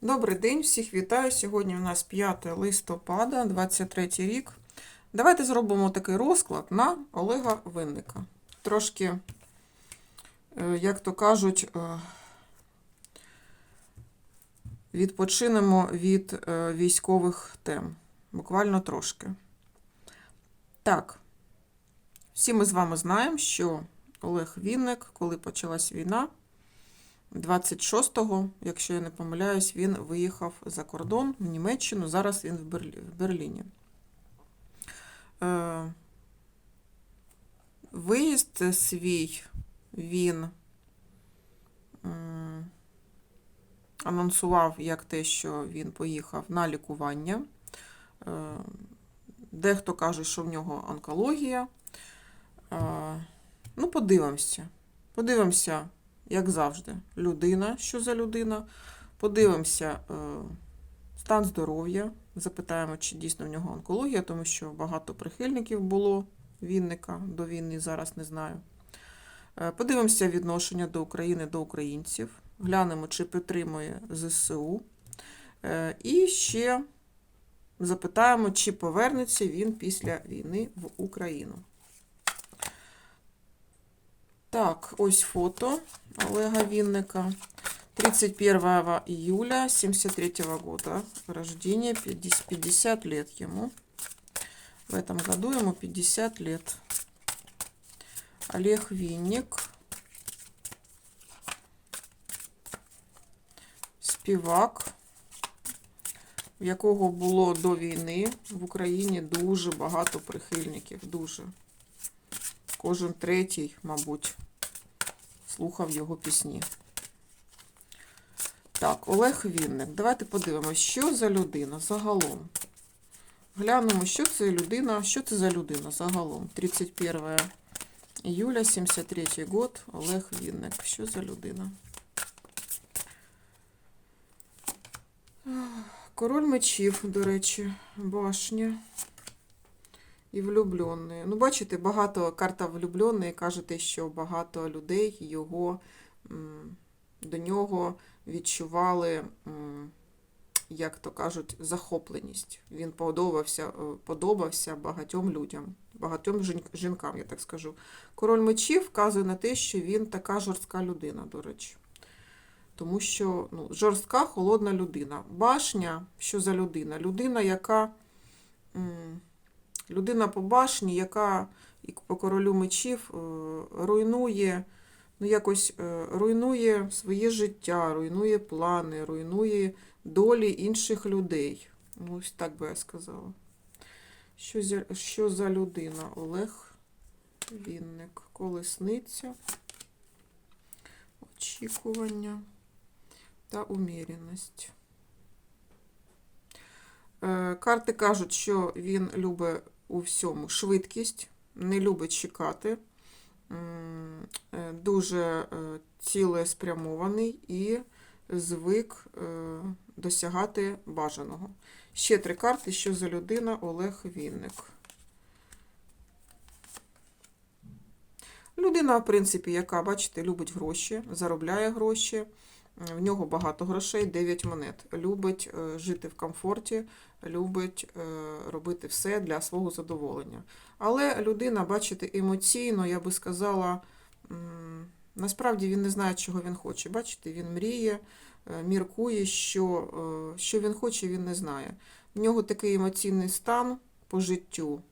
Добрий день, всіх вітаю. Сьогодні у нас 5 листопада, 23 рік. Давайте зробимо такий розклад на Олега Винника. Трошки, е, як то кажуть, е, відпочинемо від е, військових тем. Буквально трошки. Так, всі ми з вами знаємо, що Олег Вінник, коли почалась війна, 26-го, якщо я не помиляюсь, він виїхав за кордон в Німеччину. Зараз він в, Берлі... в Берліні. Е... Виїзд свій він анонсував як те, що він поїхав на лікування. Е, Дехто каже, що в нього онкологія. Е, Ну, подивимося. Подивимося як завжди, людина, що за людина. Подивимося е, стан здоров'я, запитаємо, чи дійсно в нього онкологія, тому що багато прихильників було Вінника до війни, зараз не знаю. Е, Подивимося відношення до України, до українців, глянемо, чи підтримує ЗСУ. Е, І ще запитаємо, чи повернеться він після війни в Україну. Так, ось фото Олега Винника. 31 июля 73 года рождения, 50 50 лет ему. В этом году ему 50 лет. Олег Винник. Співак, в якого було до війни в Україні дуже багато прихильників. Дуже. Кожен третій, мабуть, слухав його пісні. Так, Олег Вінник. Давайте подивимося, що за людина загалом. Глянемо, що це людина, що це за людина загалом. 31 июля, 73 год, Олег Вінник. Що за людина? Король мечів, до речі, башня. І влюблений. Ну, бачите, багато карта влюблений кажете, що багато людей його до нього відчували, як то кажуть, захопленість. Він подобався, е, подобався багатьом людям, багатьом жінкам, я так скажу. Король мечів вказує на те, що він така жорстка людина, до речі. Тому що ну, жорстка, холодна людина. Башня, що за людина? Людина, яка. Людина по башні, яка і по королю мечів е, руйнує, ну якось е, руйнує своє життя, руйнує плани, руйнує долі інших людей. Ну, ось так би я сказала. Що за, що за людина? Олег Вінник. Колесниця, очікування та уміряність. Е, Карти кажуть, що він любить у всьому швидкість, не любить чекати, е, дуже е, цілеспрямований і звик е, досягати бажаного. Ще три карти, що за людина Олег Вінник. Людина, в принципі, яка, бачите, любить гроші, заробляє гроші. В нього багато грошей, 9 монет. Любить е, жити в комфорті, любить е, робити все для свого задоволення. Але людина, бачите, емоційно, я би сказала, насправді він не знає, чого він хоче. Бачите, він мріє, е, міркує, що, що він хоче, він не знає. В нього такий емоційний стан по життю,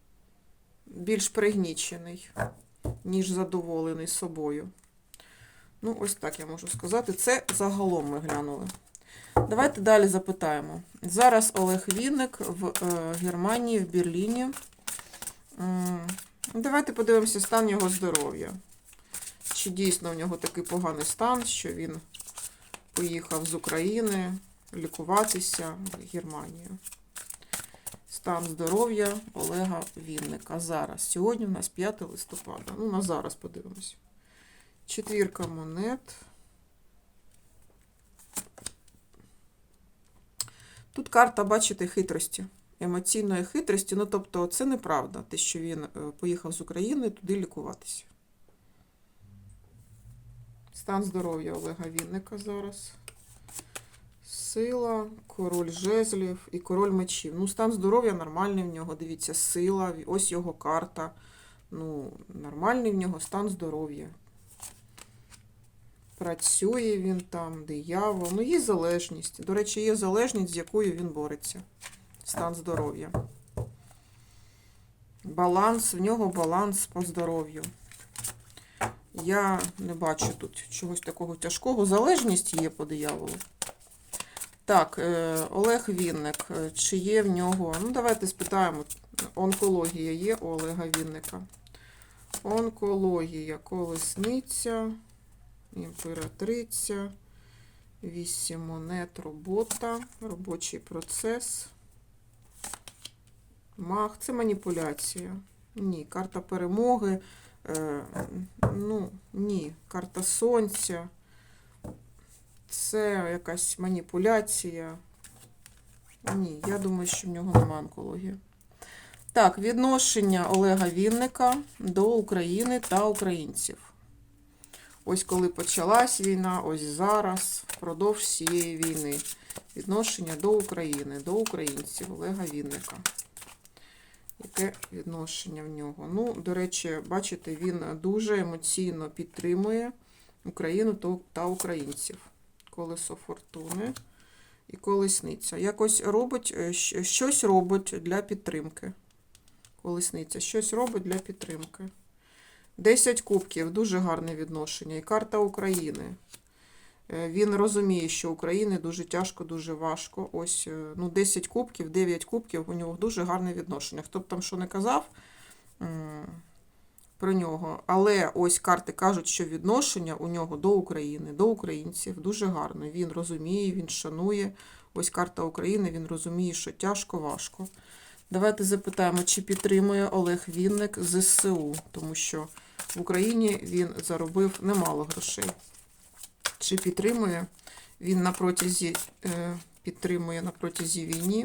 більш пригнічений, ніж задоволений собою. Ну, ось так я можу сказати. Це загалом ми глянули. Давайте далі запитаємо. Зараз Олег Вінник в е, Германії, в Берліні. Давайте подивимося стан його здоров'я. Чи дійсно в нього такий поганий стан, що він поїхав з України лікуватися в Германію. Стан здоров'я Олега Вінника. Зараз. Сьогодні у нас 5 листопада. Ну, на зараз подивимося. Четвірка монет. Тут карта, бачите, хитрості, емоційної хитрості. Ну, тобто, це неправда, те, що він е, поїхав з України туди лікуватися. Стан здоров'я Олега Вінника зараз. Сила, король жезлів і король мечів. Ну, стан здоров'я нормальний в нього. Дивіться, сила, ось його карта. Ну, нормальний в нього стан здоров'я. Працює він там, диявол. Ну, є залежність. До речі, є залежність, з якою він бореться. Стан здоров'я. Баланс, в нього баланс по здоров'ю. Я не бачу тут чогось такого тяжкого. Залежність є по дияволу. Так, е, Олег Вінник. Е, Чи є в нього. Ну, давайте спитаємо. Онкологія є у Олега Вінника. Онкологія, колесниця, імператриця, вісім монет, робота, робочий процес. Мах, це маніпуляція. Ні, карта перемоги. Е, ну, ні, карта сонця. Це якась маніпуляція. Ні, я думаю, що в нього нема онкології. Так, відношення Олега Вінника до України та українців. Ось коли почалась війна, ось зараз, впродовж цієї війни. Відношення до України, до українців Олега Вінника. Яке відношення в нього? Ну, до речі, бачите, він дуже емоційно підтримує Україну та українців. Колесо фортуни і колесниця. Якось робить, е, щось робить для підтримки. Колесниця. Щось робить для підтримки. 10 кубків, дуже гарне відношення. І карта України. Е, Він розуміє, що Україні дуже тяжко, дуже важко. Ось е, ну, 10 кубків, 9 кубків, у нього дуже гарне відношення. Хто б там що не казав про нього. Але ось карти кажуть, що відношення у нього до України, до українців дуже гарне. Він розуміє, він шанує. Ось карта України, він розуміє, що тяжко, важко. Давайте запитаємо, чи підтримує Олег Вінник ЗСУ, тому що в Україні він заробив немало грошей. Чи підтримує він на протязі, е, підтримує на протязі війни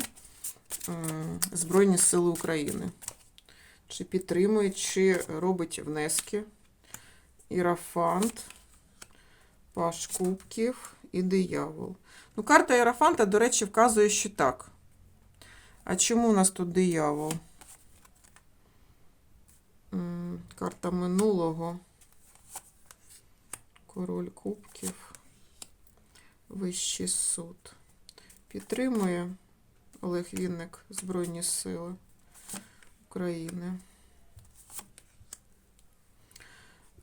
е, Збройні Сили України? Чи підтримує, чи робить внески? Ірафант, Паш Кубків і диявол. Ну, карта Ірафанта, до речі, вказує, що так. А чому у нас тут диявол? М, Карта минулого. Король кубків. Вищий суд. Підтримує Олег Вінник Збройні Сили України.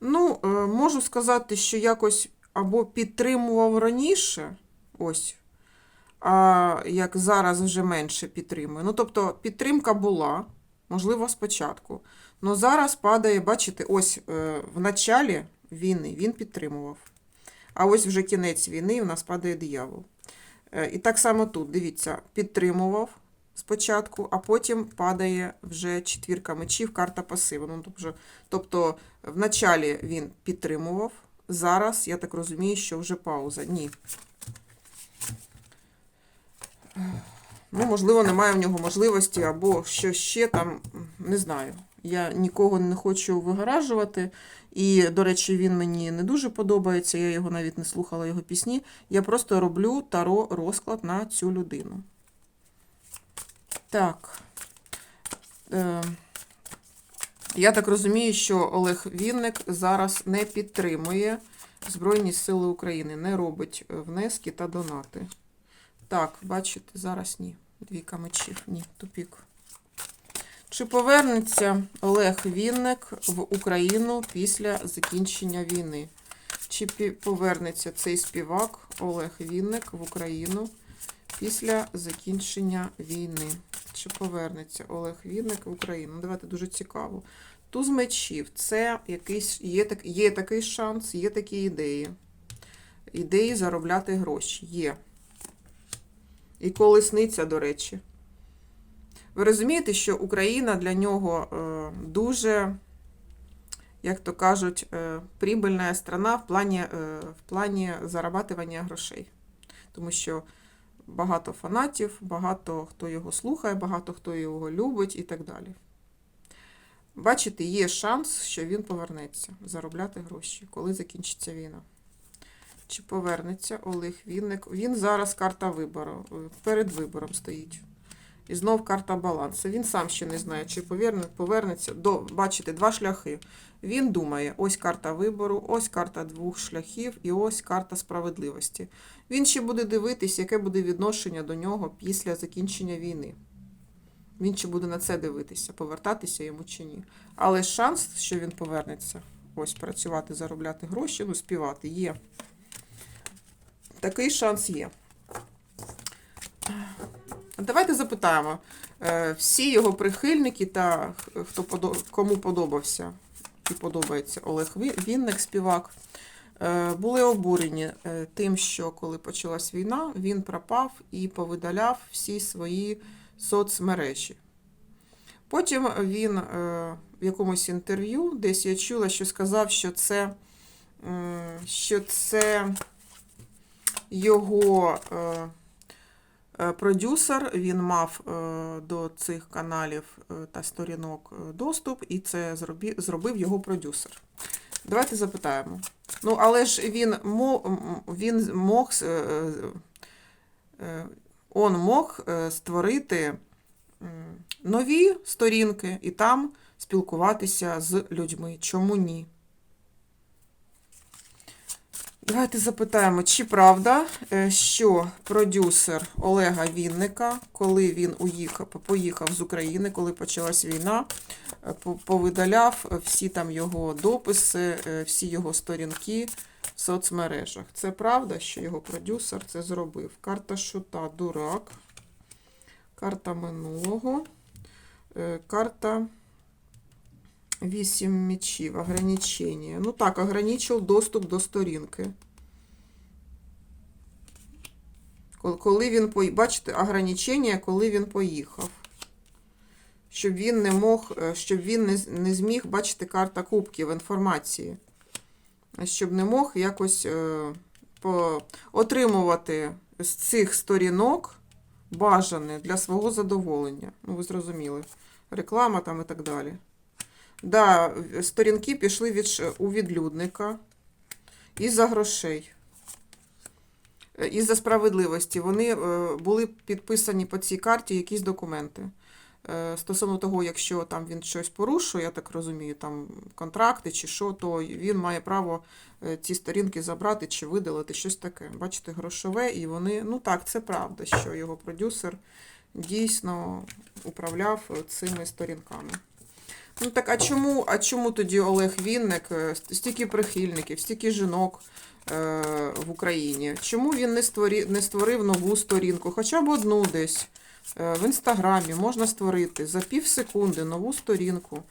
Ну, е, можу сказати, що якось або підтримував раніше, ось, а як зараз вже менше підтримує. Ну, тобто, підтримка була, можливо, спочатку. Ну зараз падає, бачите, ось е, в началі війни він підтримував. А ось вже кінець війни у нас падає диявол. Е, І так само тут, дивіться, підтримував спочатку, а потім падає вже четвірка мечів, карта пасиву. Ну, тобто, тобто в началі він підтримував. Зараз, я так розумію, що вже пауза. Ні. Ну, можливо, немає в нього можливості, або що ще там, не знаю. Я нікого не хочу вигоражувати. І, до речі, він мені не дуже подобається. Я його навіть не слухала його пісні. Я просто роблю таро розклад на цю людину. Так. Е, я так розумію, що Олег Вінник зараз не підтримує Збройні Сили України, не робить е, внески та донати. Так, бачите, зараз ні. Двійка мечів, ні, тупік. Чи повернеться Олег Вінник в Україну після закінчення війни? Чи повернеться цей співак Олег Вінник в Україну після закінчення війни? Чи повернеться Олег Вінник в Україну? Ну, Давайте дуже цікаво. Туз мечів це якийсь є, так, є такий шанс, є такі ідеї. Ідеї заробляти гроші. Є. І колесниця, до речі. Ви розумієте, що Україна для нього е, дуже, як то кажуть, е, прибильна страна в плані, е, в плані зарабатування грошей. Тому що багато фанатів, багато хто його слухає, багато хто його любить і так далі. Бачите, є шанс, що він повернеться заробляти гроші, коли закінчиться війна. Чи повернеться Олег Вінник? Він зараз карта вибору. е, Перед вибором стоїть. І знов карта балансу. Він сам ще не знає, чи поверне, повернеться. До, бачите, два шляхи. Він думає, ось карта вибору, ось карта двох шляхів і ось карта справедливості. Він ще буде дивитись, яке буде відношення до нього після закінчення війни. Він ще буде на це дивитися, повертатися йому чи ні. Але шанс, що він повернеться, ось працювати, заробляти гроші, ну, співати, є. Такий шанс є. Давайте запитаємо. Е, Всі його прихильники та хто кому подобався і подобається Олег Вінник, співак, е, були обурені е, тим, що коли почалась війна, він пропав і повидаляв всі свої соцмережі. Потім він в якомусь інтерв'ю, десь я чула, що сказав, що це, що це його е, е, продюсер, він мав е, до цих каналів та сторінок доступ, і це зробив його продюсер. Давайте запитаємо. Ну, але ж він, він мог, он мог створити нові сторінки і там спілкуватися з людьми. Чому ні? Давайте запитаємо, чи правда, е, що продюсер Олега Вінника, коли він уїхав, поїхав з України, коли почалась війна, е, повидаляв всі там його дописи, е, всі його сторінки в соцмережах. Це правда, що його продюсер це зробив. Карта шута дурак, карта минулого, карта Вісім мечів, ограничення. Ну так, ограничив доступ до сторінки. Коли він пої- бачите, ограничення, коли він поїхав. Щоб він не мог, е, щоб він не, не зміг, бачите, карта кубків інформації. Щоб не мог якось е, по, отримувати з цих сторінок бажане для свого задоволення. Ну, ви зрозуміли. Реклама там і так далі. Да, сторінки пішли від, у відлюдника із-за грошей. Е, Із-за справедливості. Вони е, були підписані по цій карті якісь документи. Е, Стосовно того, якщо там він щось порушує, я так розумію, там контракти чи що, то він має право ці сторінки забрати чи видалити, щось таке. Бачите, грошове, і вони, ну так, це правда, що його продюсер дійсно управляв цими сторінками. Ну так, а чому, а чому тоді Олег Вінник, е, стільки прихильників, стільки жінок е, в Україні? Чому він не, створі, не створив нову сторінку, хоча б одну десь е, в інстаграмі можна створити за пів секунди нову сторінку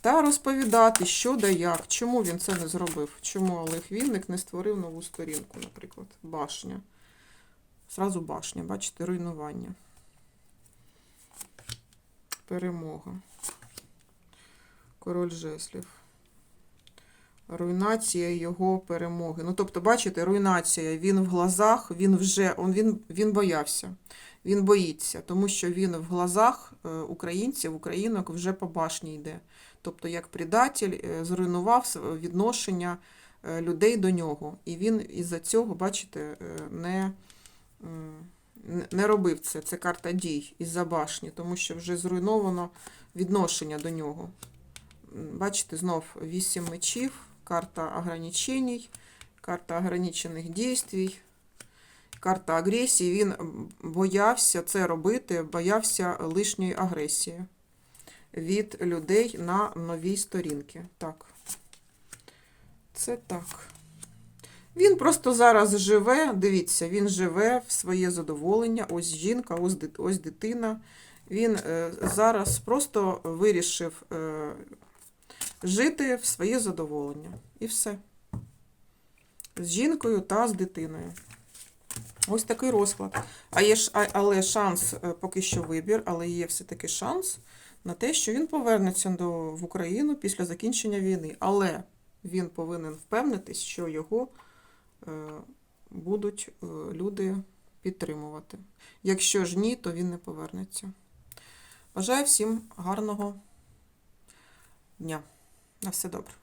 та розповідати, що да як, чому він це не зробив? Чому Олег Вінник не створив нову сторінку, наприклад, башня. Зразу башня, бачите, руйнування. Перемога. Король жеслів. Руйнація його перемоги. Ну, тобто, бачите, руйнація. Він в глазах, він вже він, він боявся. Він боїться, тому що він в глазах е, українців, українок вже по башні йде. Тобто, як предатель е, зруйнував відношення е, людей до нього. І він із-за цього, бачите, не- не робив це. Це карта дій із-за башні, тому що вже зруйновано відношення до нього. Бачите, знов 8 мечів, карта ограничений, карта ограничених дійствій, карта агресії. Він боявся це робити, боявся лишньої агресії від людей на новій сторінці. Так. Це так. Він просто зараз живе, дивіться, він живе в своє задоволення. Ось жінка, ось, дитина. Він е, зараз просто вирішив е, жити в своє задоволення. І все. З жінкою та з дитиною. Ось такий розклад. А є але шанс, е, поки що вибір, але є все-таки шанс на те, що він повернеться до, в Україну після закінчення війни. Але він повинен впевнитись, що його е, будуть е, люди підтримувати. Якщо ж ні, то він не повернеться. Бажаю всім гарного дня. На все добре.